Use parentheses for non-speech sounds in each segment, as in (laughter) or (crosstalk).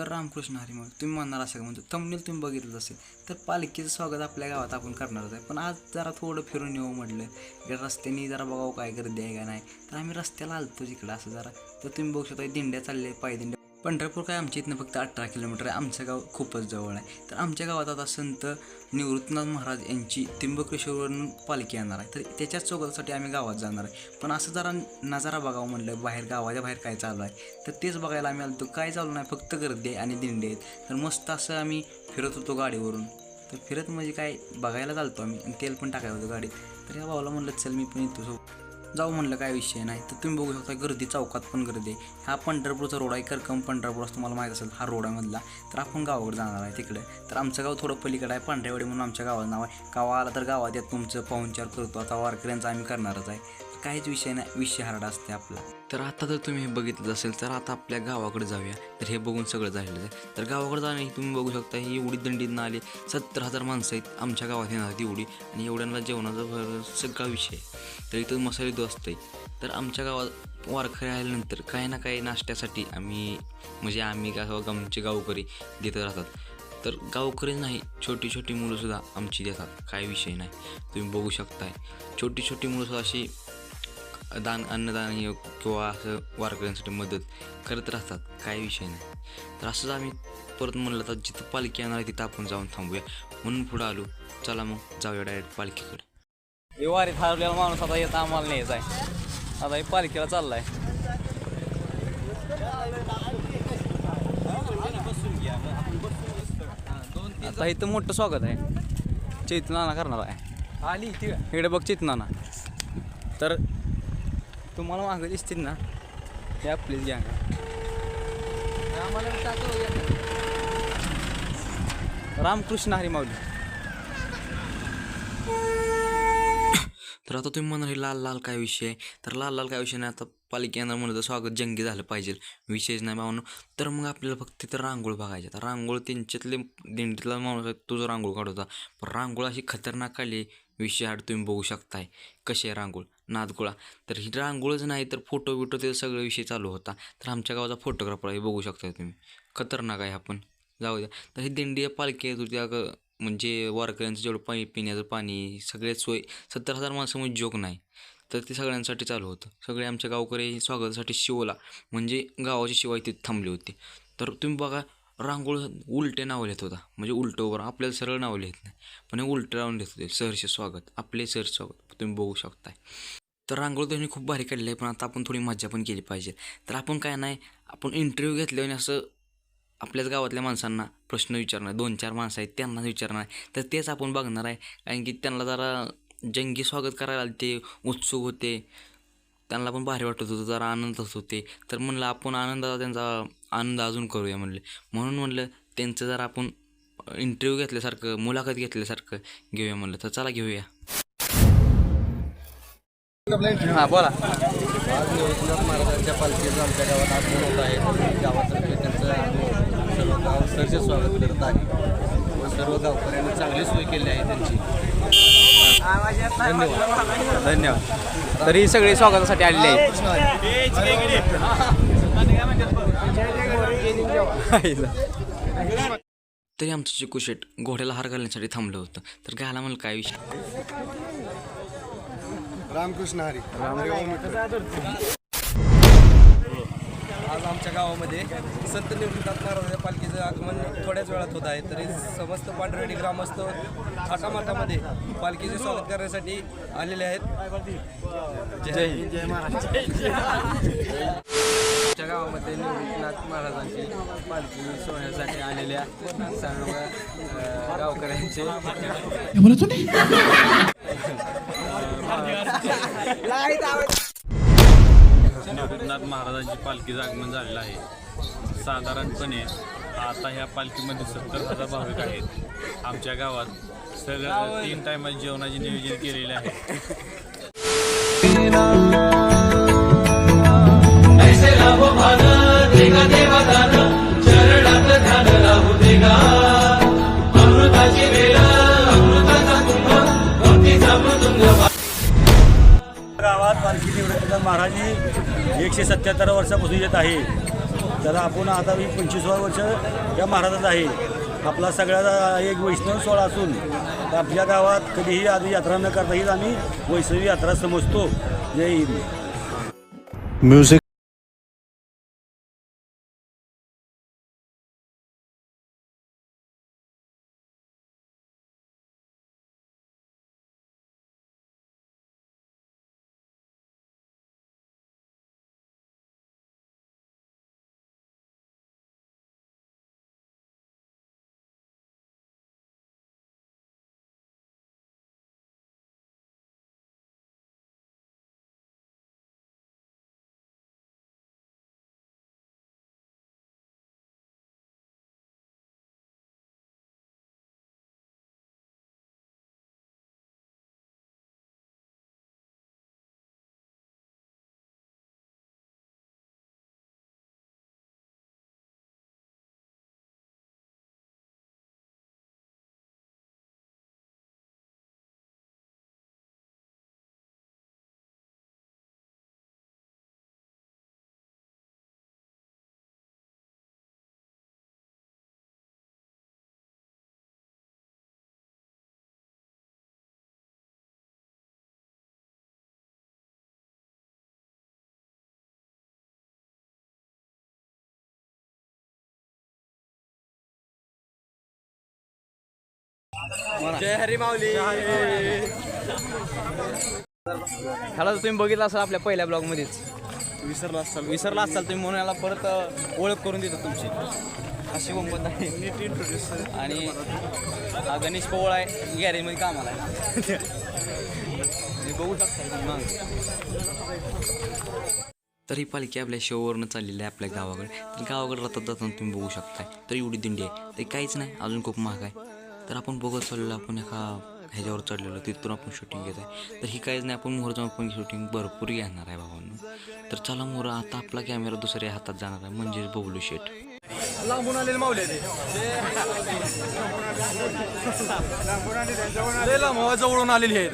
तर रामकृष्ण हरी मग तुम्ही म्हणणार असं का? म्हणतो तमनेल तुम्ही बघितलं असेल. तर पालखीचं स्वागत आपल्या गावात आपण करणारच आहे पण आज जरा थोडं फिरून येऊ म्हटलं. इकडे रस्त्याने जरा बघावं काय गर्दी आहे का नाही. तर आम्ही रस्त्याला आलतो जिकडं असं जरा. तर तुम्ही बघू शकता दिंड्या चालले पायदिंड्या पंढरपूर काय आमच्या इथनं फक्त अठरा किलोमीटर आहे. आमचं गाव खूपच जवळ आहे. तर आमच्या गावात आता संत निवृत्तनाथ महाराज यांची त्र्यंबकेश्वरवरून पालखी येणार आहे. तर त्याच्याच चौकासाठी आम्ही गावात जाणार आहे. पण असं जरा नजारा बघावं म्हणलं बाहेर गावाच्या बाहेर काय चालू आहे? तर तेच बघायला आम्ही आलो काय चालू नाही फक्त गर्दी आहे आणि दिंडे आहेत. तर मस्त असं आम्ही फिरत होतो गाडीवरून. तर फिरत म्हणजे काय बघायला चालतो आम्ही तेल पण टाकायला होतो गाडीत. तर या भावाला म्हणलं चल मी पण येतो. सोबत जाऊ म्हणलं काय विषय नाही. तर तुम्ही बघू शकता गर्दी चौकात पण गर्दी आहे. हा पंढरपूरचा रोड आहे करकम पंढरपूर असं तुम्हाला माहीत असेल हा रोडामधला तर आपण गावाकडे जाणार आहे तिकडे. तर आमचं गाव थोडं पलीकडे आहे पांढरेवाडी म्हणून आमच्या गावाचं नाव आहे. गावा आला तर गावात यात तुमचं पाहुणचार करतो. आता वारकऱ्यांचा आम्ही करणारच आहे. काहीच विषय नाही विषय हार्ड असते आपला. तर आता जर तुम्ही हे बघितलं असेल तर आता आपल्या गावाकडे जाऊया. तर हे बघून सगळं झालेलं आहे. तर गावाकडे जाणं तुम्ही बघू शकता ही एवढी दंडीतनं आली सत्तर हजार माणसं आहेत आमच्या गावात येणार एवढी. आणि एवढ्यांना जेवणाचा भर सगळा विषय आहे. तर इथं मसाले दूध आहे तर आमच्या गावात वारकरी आल्यानंतर काही ना काही नाश्त्यासाठी आम्ही म्हणजे आम्ही का आमचे गावकरी देत राहतात. तर गावकरी नाही छोटी छोटी मुलंसुद्धा आमची देतात. काय विषय नाही. तुम्ही बघू शकताय. छोटी छोटी मुलंसुद्धा अशी दान अन्नदान हे किंवा असं वारकऱ्यांसाठी मदत करत राहतात. काही विषय नाही. तर असंच आम्ही परत म्हणलं तर जिथं पालखी येणार आहे तिथं आपण जाऊन थांबूया. म्हणून पुढं आलो. चला मग जाऊया डायरेक्ट पालखीकडे. हे वारीत हरवलेला माणूस आता येत आम्हाला न्यायचा आहे आता हे पालखीला चाललाय. आता इथं मोठं स्वागत आहे. चैतनाना करणार आहे. आली इकडे बघ चैतनाना तर तुम्हाला मागं दिसतील ना हे आपलीच गँग रामकृष्ण हरी माऊली. तर आता तुम्ही म्हणाल लाल लाल काय विषय आहे? तर लाल लाल काय विषय नाही आता पालिकेनं म्हणलं तर स्वागत जंगी झालं पाहिजे. विषयच नाही भावनं. तर मग आपल्याला फक्त तिथं रांगोळ बघायची आता रांगोळ त्यांच्यातले दिंडीतला माणूस आहे तो जो रांगोळ काढत होता. पण रांगोळ अशी खतरनाक काढली विषय आड तुम्ही बघू शकताय. कशी आहे रांगोळ? नादगोळा. तर ही रांगोळच नाही तर फोटो बिटो ते सगळं विषय चालू होता. तर आमच्या गावाचा फोटोग्राफर आहे बघू शकता तुम्ही. खतरनाक आहे आपण जाऊ द्या. तर ही दिंडी पालखी येत होती अगं म्हणजे वारकऱ्यांचं जेवढं पाणी पिण्याचं पाणी सगळ्यात सोय सत्तर हजार माणसं म्हणजे जोक नाही. तर ते सगळ्यांसाठी चालू होतं. सगळे आमच्या गावकरी स्वागतासाठी शिवला. म्हणजे गावाची शिवाय तिथे थांबली होती. तर तुम्ही बघा रांगोळ उलटे नाव लिहित होता. म्हणजे उलटं उभं आपल्याला सरळ नावं लिहित नाही. पण हे उलटं लावून लिहित होते. सहर्ष स्वागत. आपले सर स्वागत. तुम्ही बघू शकताय. तर रांगोळ त्यांनी खूप भारी काढली आहे पण आता आपण थोडी मज्जा पण केली पाहिजे. तर आपण काय नाही आपण इंटरव्ह्यू घेतल्याने असं आपल्याच गावातल्या माणसांना प्रश्न विचारणार दोन चार माणसं आहेत त्यांना विचारणार. तर तेच आपण बघणार आहे कारण की त्यांना जरा जंगी स्वागत करायला आले ते उत्सुक होते. त्यांना पण भारी वाटत होतं जरा आनंद होत. होते तर म्हणलं आपण आनंदाचा त्यांचा आनंद अजून करूया म्हणले. म्हणून म्हणलं त्यांचं जरा आपण इंटरव्ह्यू घेतल्यासारखं मुलाखत घेतल्यासारखं घेऊया म्हणलं. तर चला घेऊया. हां बोला. आज महाराजांच्या पालखीचं आमच्या गावात आगमन होत आहे. गावातर्फे त्यांचं आम्ही सर्व गाव स्वागत करत आहे. व सर्व गावकऱ्यांनी चांगली सोय केली आहे त्यांची. धन्यवाद. धन्यवाद. तर ही सगळी स्वागतासाठी आलेली आहे तरी आमचं चिकू शेट घोड्याला हार घालण्यासाठी थांबलं होतं. तर घाला म्हणलं काय विषय? रामकृष्ण हरी. आज आमच्या गावामध्ये संत निवृत्तीनाथ महाराजांच्या पालखीचं आगमन थोड्याच वेळात होत आहे. तरी समस्त पांढरवाडी ग्रामस्थ थाटामाटामध्ये पालखीचे स्वागत करण्यासाठी आलेले आहेत. जय हिंद. जय महाराष्ट्र आमच्या गावामध्ये निवृत्तीनाथ महाराजांची पालखी सोहळ्यासाठी आलेल्या सर्व गावकऱ्यांचे. (laughs) निवृत्तनाथ महाराजांची पालखीचं आगमन झालेलं आहे. साधारणपणे आता ह्या पालखीमध्ये सत्तर हजार भाविक आहेत. आमच्या गावात सगळं तीन टायमात जेवणाचे नियोजन केलेले आहे. गावात एकशे सत्याहत्तर वर्षापासून येत आहे. त्याला आपण आता मी पंचवीसवा वर्ष या महाराजाचं आहे. आपला सगळ्याचा एक वैष्णव सोहळा असून आपल्या गावात कधीही आधी यात्रा न करता येईल आम्ही वैष्णवी यात्रा समजतो. जय हिंद. म्युझिक जय हरी माऊली. ह्याला तुम्ही बघितलं असाल आपल्या पहिल्या ब्लॉगमध्येच विसरला असाल. विसरला असाल तुम्ही म्हणून याला परत ओळख करून देतो तुमची. अशी गंमत आहे. आणि हा गणेश पवळ आहे गॅरेजमध्ये कामाला आहे. बघू शकता तुम्ही मागं. तर ही पालखी आपल्या शोवरनं चाललेली आहे आपल्या गावाकडे. तर गावाकडे राहतात जाताना तुम्ही बघू शकताय. तर एवढी दिंडी आहे. ते काहीच नाही अजून खूप महाग आहे. तर आपण बघत चाललेलो आपण एका ह्याच्यावर चढलेलो तिथून आपण शूटिंग घेत आहे तर ही काहीच नाही आपण मोहर जाऊन आपण शूटिंग भरपूर घेणार आहे भावांनो. तर चला मोहर आता आपला कॅमेरा दुसऱ्या हातात जाणार आहे म्हणजे बबलू शेट लांबून आलेले ते लय लांब हो, जवळून आलेली आहेत.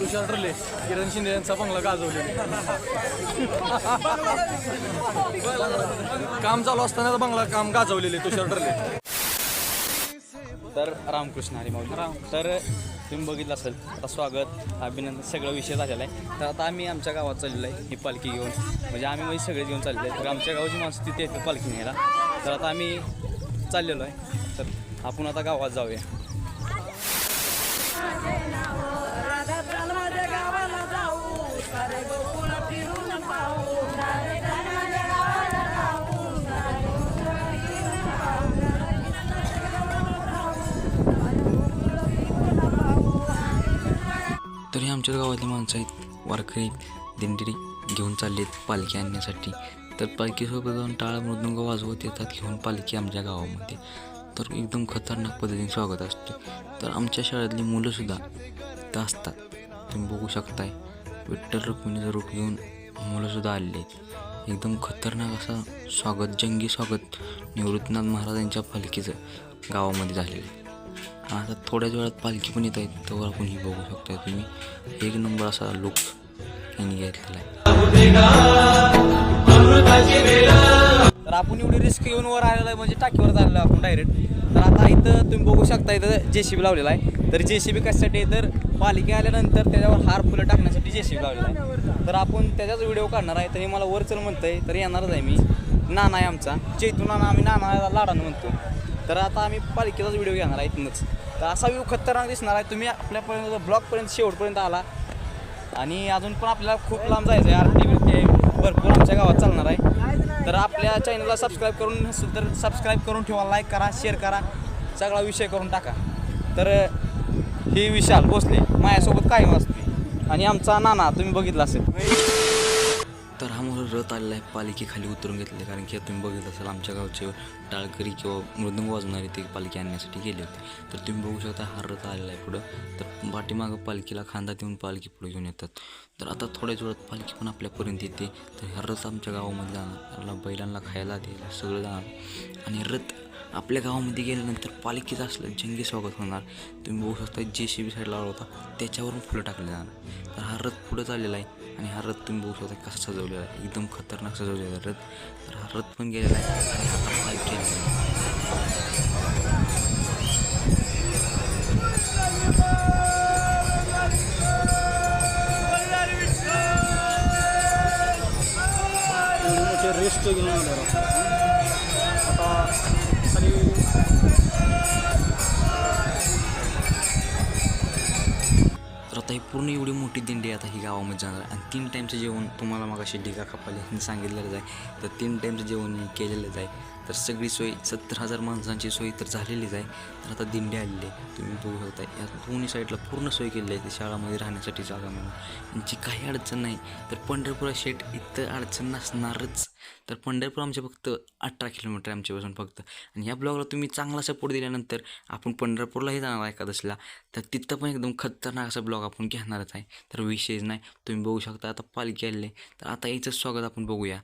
तुषार ठरले. किरण शिंदे यांचा बंगला गाजवले (laughs) काम चालू असताना बंगला काम गाजवलेले तुषार ठरले. तर रामकृष्ण हरी माऊली. राम. तर तुम्ही बघितलं असेल आता स्वागत अभिनंदन सगळं विषय झालेला आहे. तर आता आम्ही आमच्या गावात चाललेलो आहे ही पालखी घेऊन. म्हणजे आम्ही म्हणजे सगळे घेऊन चाललेलो आहे. तर आमच्या गावाची माणसं तिथे येतात पालखी न्यायला. तर आता आम्ही चाललेलो आहे. तर आपण आता गावात जाऊया. तर हे आमच्या गावातली माणसं आहेत. वारकरी दिंडी घेऊन चालले आहेत पालखी आणण्यासाठी. तर पालखीसोबत जाऊन टाळ मृदुंग वाजवत येतात घेऊन पालखी आमच्या गावामध्ये. तर एकदम खतरनाक पद्धतीने स्वागत असते. तर आमच्या शाळेतली मुलंसुद्धा तर असतात. तुम्ही बघू शकताय. विठ्ठल रुक्मिणीचं रूप घेऊन मुलंसुद्धा आलेली आहेत. एकदम खतरनाक असं स्वागत जंगी स्वागत निवृत्तीनाथ महाराजांच्या पालखीचं गावामध्ये झालेलं आहे. आता थोड्याच वेळात पालखी पण येत आहेत तेव्हा आपण ही बघू शकता तुम्ही. एक नंबर असा लुक यांनी घेतलेला आहे. तर आपण एवढी रिस्क घेऊन वर आलेला आहे म्हणजे टाकीवर चाललो आहे आपण डायरेक्ट तर आता इथं तुम्ही बघू शकता इथं जे सी बी लावलेला आहे. तर जे सी बी कशासाठी? तर पालिके आल्यानंतर त्याच्यावर हार फुलं टाकण्यासाठी जे सी बी लावलेला आहे. तर आपण त्याचाच व्हिडिओ काढणार आहे तर हे मला वर चल म्हणतंय तर येणारच आहे मी. नाना आहे आमचा. चेतू नाना आम्ही नाना लाडानं म्हणतो. तर आता आम्ही पालिकेचाच व्हिडिओ घेणार आहे इथूनच. तर असा व्ह्यू खतरनाक दिसणार आहे. तुम्ही आपल्यापर्यंत ब्लॉकपर्यंत शेवटपर्यंत आला. आणि अजून पण आपल्याला खूप लांब जायचं आहे आर टी भरपूर आमच्या गावात चालणार आहे. तर आपल्या चॅनलला सबस्क्राईब करून तर सबस्क्राईब करून ठेवा. लाईक करा शेअर करा. सगळा विषय करून टाका. तर हे विशाल भोसले माझ्यासोबत कायम असते आणि आमचा नाना तुम्ही बघितला असेल. रथ आलेला आहे पालिकेखाली उतरून घेतले कारण की तुम्ही बघितलं असाल आमच्या गावचे टाळकरी किंवा मृदंग वाजणारे ते पालखी आणण्यासाठी गेले होते. तर तुम्ही बघू शकता हा रथ आलेला आहे पुढं. तर पाठीमागं पालखीला खांदा देऊन पालखी पुढे घेऊन येतात. तर आता थोड्याच वेळात पालखी पण आपल्यापर्यंत येते. तर हा रथ आमच्या गावामध्ये जाणार. त्याला बैलांना खायला द्यायला सगळं जाणार. आणि रथ आपल्या गावामध्ये गेल्यानंतर पालिकेचं असलं जंगी स्वागत होणार. तुम्ही बघू शकता जे सी बी साईडला लावला होता त्याच्यावरून फुलं टाकले जाणार. तर हा रथ पुढं चाललेला आहे. आणि हा रथ तुम्ही बघू शकता कसा सजवलेला आहे. एकदम खतरनाक सजवलेला रथ. तर हा रथ पण गेलेला आहे आणि आता पूर्ण एवढी मोठी दिंडी आता ही गावामध्ये जाणार. आणि तीन टाईमचं जेवण तुम्हाला मग अशी ढिगा कपाली यांनी सांगितलेलंच आहे. तर तीन टाईमचं जेवण केलेलंच आहे. तर सगळी सोय सत्तर हजार माणसांची सोय तर झालेलीच आहे. तर आता दिंडी आलेली आहे. तुम्ही बघू शकता या दोन्ही साईडला पूर्ण सोय केलेली आहे ती शाळामध्ये राहण्यासाठी जागा म्हणून. यांची काही अडचण नाही तर पंढरपुरा शेट इथं अडचण नसणारच. तर पंढरपूर आमच्या फक्त अठरा किलोमीटर आहे आमच्यापासून फक्त. आणि या ब्लॉगला तुम्ही चांगला सपोर्ट दिल्यानंतर आपण पंढरपूरलाही जाणार आहे एकादशीला. तर तिथं पण एकदम खतरनाक असा ब्लॉग आपण घेणारच आहे. तर विषयच नाही तुम्ही बघू शकता आता पालखी आले तर आता याचं स्वागत आपण बघूया.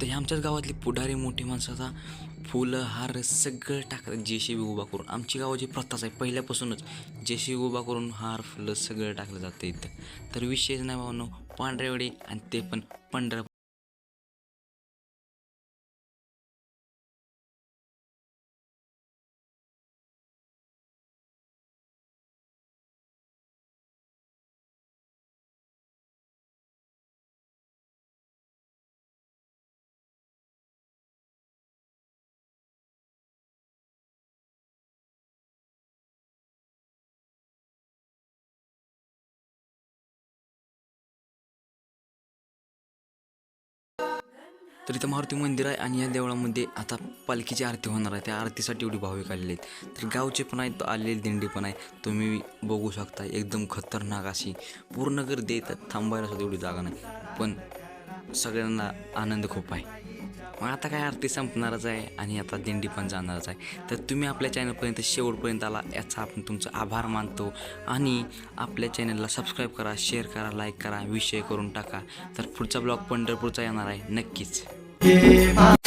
तर हे आमच्याच गावातली पुढारी मोठी माणसं आता फुलं हार सगळं टाकतात. जे बी उभा करून. आमची गावाची प्रथाच आहे पहिल्यापासूनच जे उभा करून हार फुलं सगळं टाकलं जातं इथं. तर विशेष नाही भावनो पांढरेवडी आणि ते पण पंढरा तर इथं मारुती मंदिर आहे आणि या देवळामध्ये आता पालखीची आरती होणार आहे. त्या आरतीसाठी एवढी भाविक आलेले आहेत. तर गावचे पण आहेत आलेली दिंडी पण आहे. तुम्ही बघू शकता एकदम खतरनाक अशी पूर्ण गर्दी येतात थांबायला सुद्धा एवढी जागा नाही. पण सगळ्यांना आनंद खूप आहे. मग आता काय आरती संपणारच आहे आणि आता दिंडी पण जाणारच आहे. तर तुम्ही आपल्या चॅनलपर्यंत शेवटपर्यंत आला याचा आपण तुमचा आभार मानतो. आणि आपल्या चॅनलला सबस्क्राईब करा शेअर करा लाईक करा विषय करून टाका. तर पुढचा ब्लॉग पंढरपूरचा येणार आहे नक्कीच. 一八